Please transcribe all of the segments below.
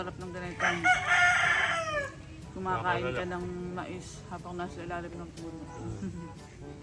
sarap ng ganitong kumakain ka ng mais habang nasa ilalim ng puno.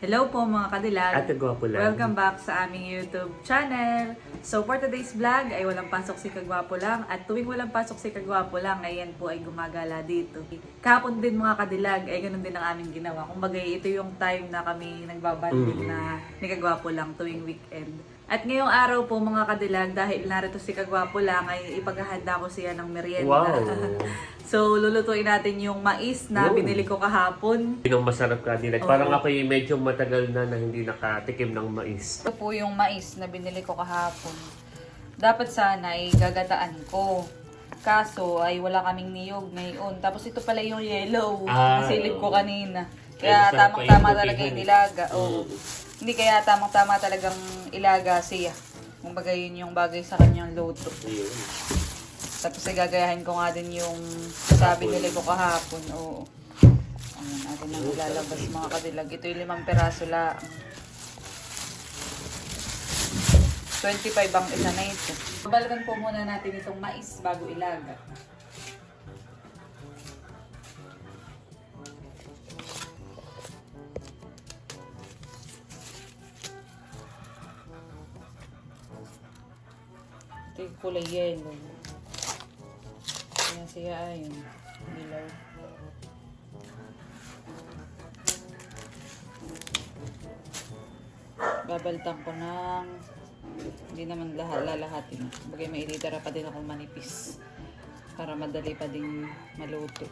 Hello po mga kadilag. Gwapo lang. Welcome back sa aming YouTube channel. So for today's vlog ay walang pasok si Kagwapo lang at tuwing walang pasok si Kagwapo lang ayan po ay gumagala dito. Kahapon din mga kadilag ay ganun din ang aming ginawa. Kumbaga ito yung time na kami nagbabanding Mm. na ni Kagwapo lang tuwing weekend. At ngayong araw po mga kadilag dahil narito si Kagwapo lang ay ipaghahanda ko siya ng merienda. Wow. so lulutuin natin yung mais na Yun. binili ko kahapon. Yun ang masarap ka. Oo. Parang ako yung medyo matagal na na hindi nakatikim ng mais. Ito po yung mais na binili ko kahapon. Dapat sana ay gagataan ko. Kaso ay wala kaming niyog ngayon. Tapos ito pala yung yellow. Ah, Nasilip ko kanina. Kaya Kaya tamang-tama talaga yung inutupihan. ilaga. Oo. Hindi kaya tamang-tama talagang ilaga siya. Kumbaga yun yung bagay sa kanyang luto. Ayun. Tapos ay gagayahin ko nga din yung sabi nila ko kahapon. Oo. Ayan, atin ang ilalabas mga kadilag. Ito yung limang peraso lang. 25 ang isa na ito. Babalikan po muna natin itong mais bago ilaga. Yung kulay yellow. Ayan siya ayun. Dilaw. Babaltan ko ng hindi naman lahat lalahatin. Bagay may ilitara pa din ako manipis para madali pa din maluto.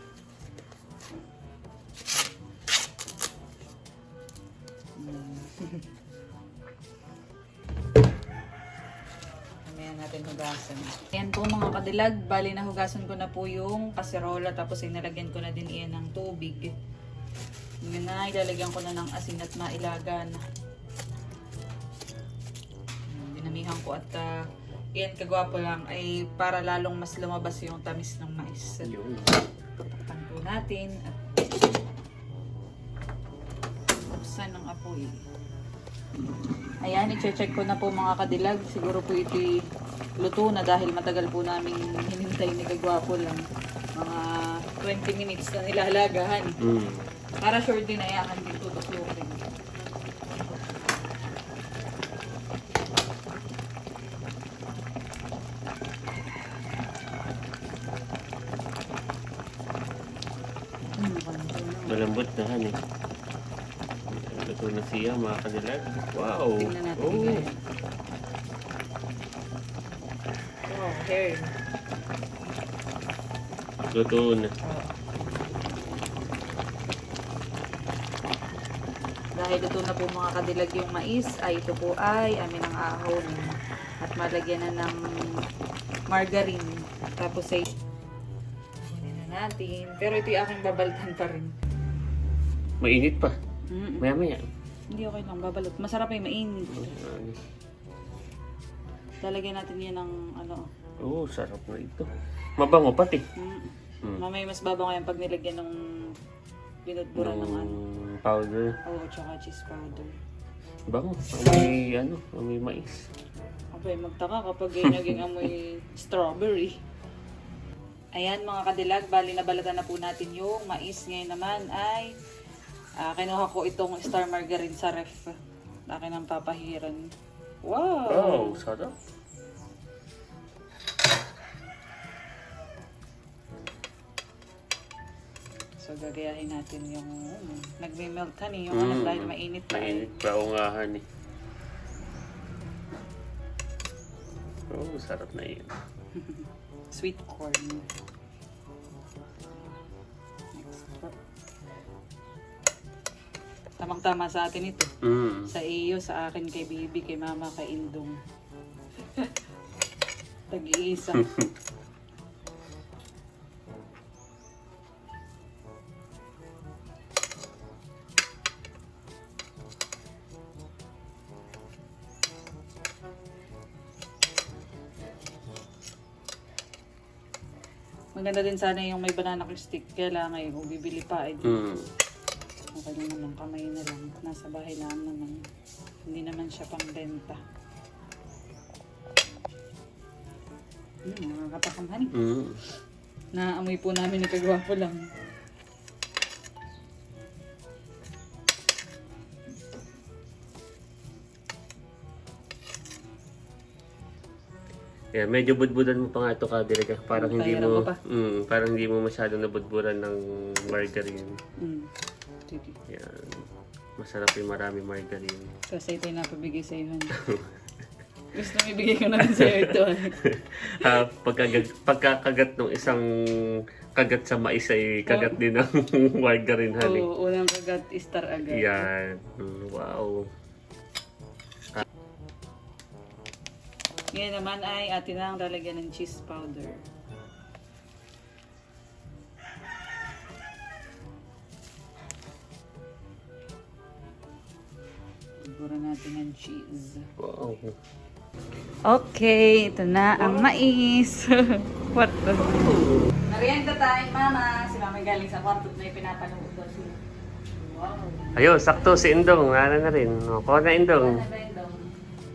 Mm. natin hugasan. Ayan po mga kadilag, bali na hugasan ko na po yung kaserola tapos inalagyan ko na din iyan ng tubig. Ngayon na, ilalagyan ko na ng asin at mailagan. Dinamihan ko at uh, iyan kagwapo lang ay para lalong mas lumabas yung tamis ng mais. Takpan po natin at buksan ng apoy. Ayan, i-check ko na po mga kadilag. Siguro po ito luto na dahil matagal po namin hinintay ni Kagwapo lang. Mga 20 minutes na nilalagahan. Mm. Para sure din ay akan din na. Malambot na han eh. Luto na siya mga kadilag. Wow. Tingnan natin Oh. Oh. Oh, hair. Luto na. Dahil ito na po mga kadilag yung mais, ay ito po ay amin ang ahon. At malagyan na ng margarine. Tapos ay kunin na natin. Pero ito yung aking babaltan pa rin. Mainit pa. Mm, Maya maya. Hindi okay lang, babalot. Masarap ay mainit. Lalagyan natin yan ng ano. Oo, oh, sarap na ito. Mabango pati. Mm. Mm. Mamaya mas babango yan pag nilagyan ng binudbura ng ano. Powder. Oo, tsaka cheese powder. Bango. May ano, may mais. Abay, magtaka kapag yung naging amoy strawberry. Ayan mga kadilag, bali na balatan na po natin yung mais. Ngayon naman ay ah, kinuha ko itong star margarine sa ref. Akin ang papahiran. Wow! Wow, sarap. So gagayahin natin yung um, nagme-melt honey, yung ano Mm. dahil mainit pa eh. Mainit pa ungahan eh. Oh, sarap na yun. Sweet corn. Tamang-tama sa atin ito. Mm. Sa iyo, sa akin, kay Bibi, kay Mama, kay Indong. Tag-iisa. Maganda din sana yung may banana stick. Kaya lang ngayon, kung bibili pa, eh, Mm. Lang naman, kamay na lang. Nasa bahay lang naman. Hindi naman siya pang benta. Hmm, nakakapakamhan. Mm. Naamoy po namin nagkagwapo lang. Yeah, medyo budbudan mo pa nga ito kadiri Parang hindi mo, mm, parang hindi mo masyadong nabudburan ng margarine. Hmm. Sige. Yan. Masarap yung marami margarine. Kasi ito yung napabigay sa iyo. Gusto mo ibigay ko na rin sa iyo ito. Ah, pagkagat, pagkakagat ng isang kagat sa mais ay kagat din ng margarine honey. Oo, unang kagat, star agad. Yan. Mm, wow. Ngayon naman ay atin lang lalagyan ng cheese powder. Siguro natin ng cheese. Wow. Okay, ito na ang mais. What the... Merienda time, mama. Si mama galing sa kwarto na pinapanood daw siya. Wow. Ayun, sakto si Indong. Ano na rin. O, kuha na Indong.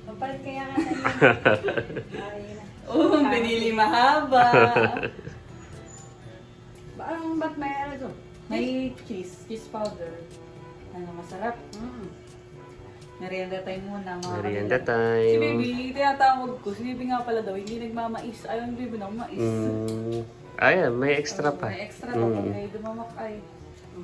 Papalit kaya ka na yun. Oo, oh, pinili mahaba. ba, ang ba't may ano? May cheese, cheese powder. Ano, masarap. Mm. Merienda time muna, mga Merienda kapatid. Si time. baby, tinatawag ko. Si baby nga pala daw, hindi nagmamais. Ayaw ni baby ng mais. Mm, ayan, may extra pa. May extra pa Mm. pag may dumamak ay.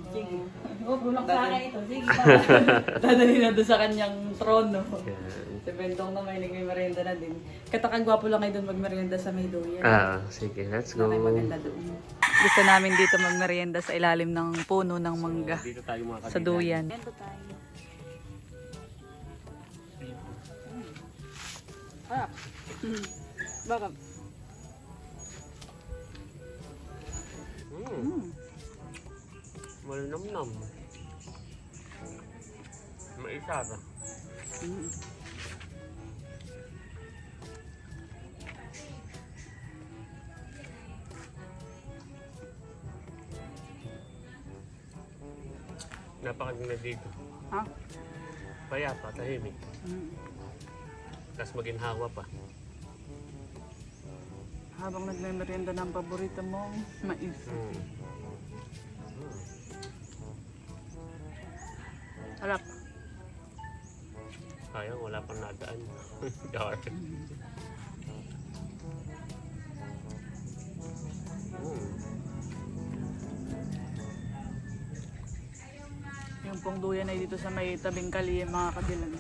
Sige. Oh, bulak sa akin ito. Sige pa. Dadali na doon sa kanyang trono. Yan. Si Bentong na may nagmerienda na din. Katakagwapo lang kayo doon magmerienda sa may doyan. Ah, sige, let's go. May maganda doon. Gusto namin dito magmerienda sa ilalim ng puno ng mangga. Dito tayo mga Sa duyan. Bento tayo. Ah. Bakit? Mm. Malinamnam. May isa ba? Mm. Napakaganda dito. Ha? Payapa, tahimik. Mm. Tapos maginhawa pa. Habang nagme-merienda ng paborito mong mais. Mm. Harap. Sayang, wala pang nadaan. Dark. Mm. Yung pong duyan ay dito sa may tabing kali mga kadilag.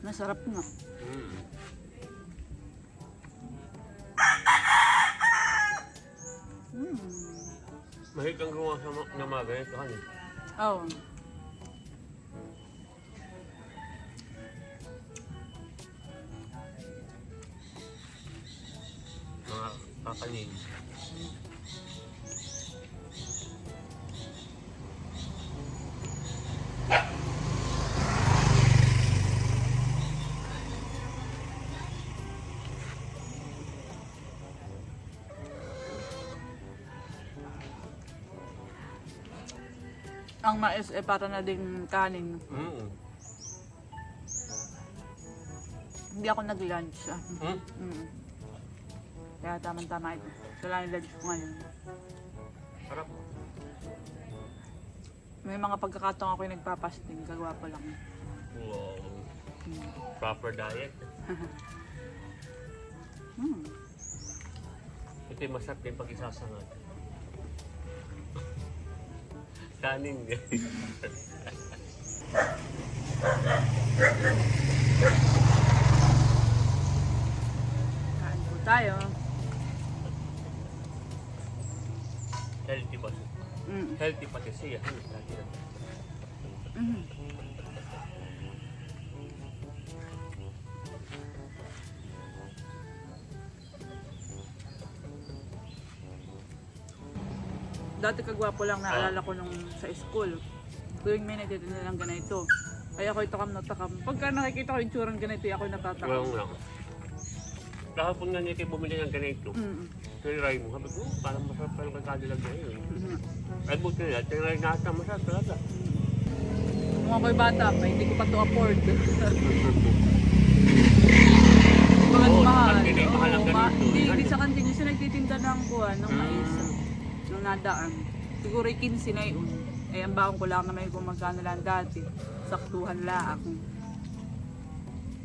Masarap na. Mm. Mm. Mahig kang gumawa sa na mga ganito, ano? Oh. Mga kakanin. Ang mais eh para na din kanin. Mm. Hindi ako nag-lunch. ah. Mm. Mm. Kaya tamang-tama ito. Lang yung lunch ko ngayon. Sarap. May mga pagkakataon ako yung nagpapasting. Kagwapo lang. Wow. Mm. Proper diet. Mm. Ito yung masarap din pag isasangag. Kanin guys. Kain po tayo. Healthy ba siya? Mm. Healthy pati siya. Ano lagi Dati kagwapo lang naalala ko nung sa school. Tuwing may nagtitinda ng ganito. Kaya ako itakam na takam. Pagka nakikita ko yung tsurang ganito, ako natatakam. Well, lang. Kahapon nga niya kayo bumili ng ganito. Mm. Tiniray mo. Sabi ko, "Oh, parang masarap pa yung kagadilag na yun. Mm. Ay, buti nila. Tiniray na ata masarap talaga. Kung ako'y bata pa, hindi ko pa to afford. Oo, mahal. kantin ay mahal ang Oo, ganito. Hindi, hindi sa kantin. Yung nagtitinda ng kuha, ng mais. Nadaan. Siguro 15 na yun. Eh, ang baon ko lang naman kung magkano lang dati. Saktuhan lang ako.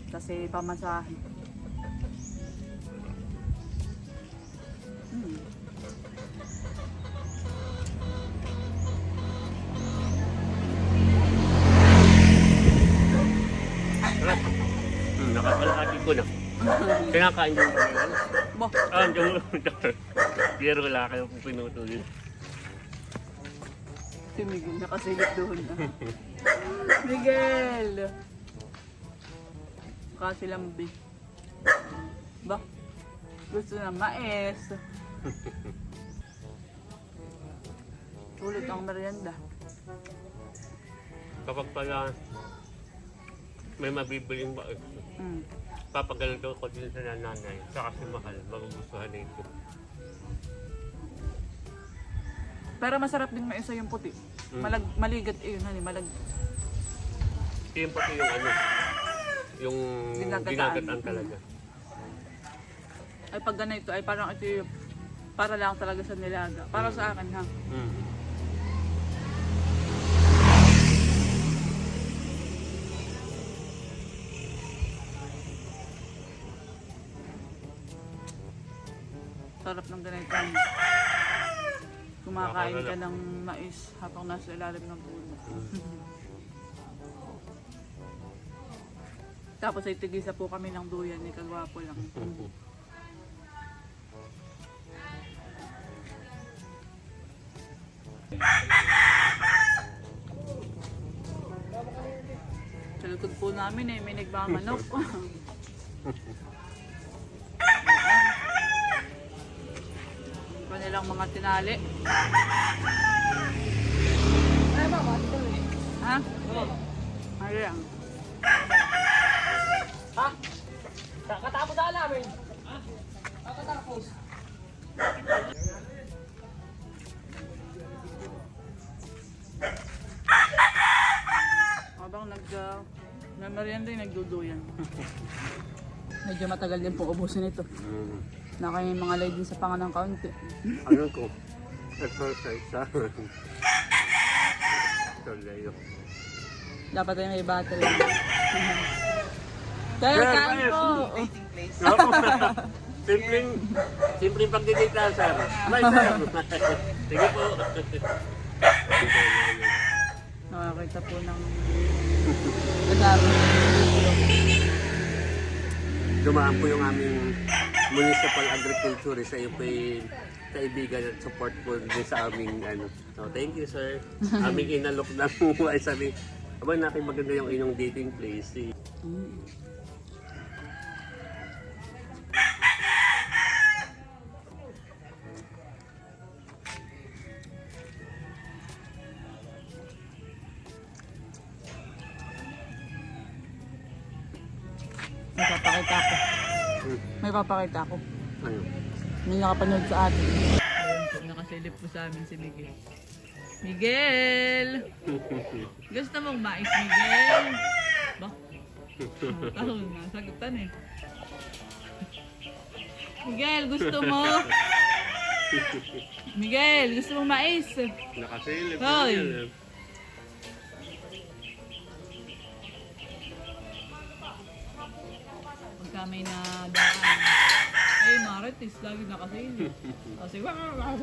Kasi pamasahe. Hmm. Hmm, nakakalahati ko na. Kinakain yung ano. Bo, Ah, yung Pero wala kayo kung pinutulin. si Miguel nakasilip doon. ah. Miguel! Kasi lambi. Ba? Gusto na mais. Ulit ang merienda. Kapag pala may mabibiling ba, Mm. papagalito ko din sa nanay. Sa kasi mahal, magugustuhan na Pero masarap din maisa yung puti. Mm. Malag, maligat eh, yun, honey, malag. Yung pati yung ano, yung Ginagataan. ginagataan talaga. Ay pag ganito ay parang ito yung para lang talaga sa nilaga. Para sa akin ha. Mm. Sarap ng ganito. Kumakain ka ng mais habang nasa ilalim ng puno. Tapos ay tigisa po kami ng duyan ni Kagwapo lang. Sa likod po namin eh, may nagmamanok. Ayan. Pa nilang mga tinali. Ay, ba, ito eh. Ha? Ayan. Kakatapos na namin. Kakatapos. Habang nag uh, na merienda yung nagduduyan. Medyo matagal din po ubusin ito. Mm. Nakain yung mga lay din sa panga ng kaunti. Ano ko? Exercise sa Ito, Leo. Dapat ay may battle. Sir, Sir, kain sir. po! Oo. simpleng, simpleng pagdidita, sir. May sir. Sige po. Nakakita po ng kasama. Dumaan po yung aming municipal agriculture sa iyo po kaibigan at support po din sa aming ano. So, thank you sir. aming inalok na po ay sabi, aba maganda yung inyong dating place. Eh. Mm. May papakita ko. May papakita ko. Ano? May nakapanood sa atin. Ayun nakasilip po sa amin si Miguel. Miguel! Gusto mong mais, Miguel? Ba? Oh, nasagutan eh. Miguel, gusto mo? Miguel, gusto mong mais? Nakasilip. Hoy. Hoy. Pagka may nadaan. Ay, Marites, lagi nakasilip. Kasi, wow, wow.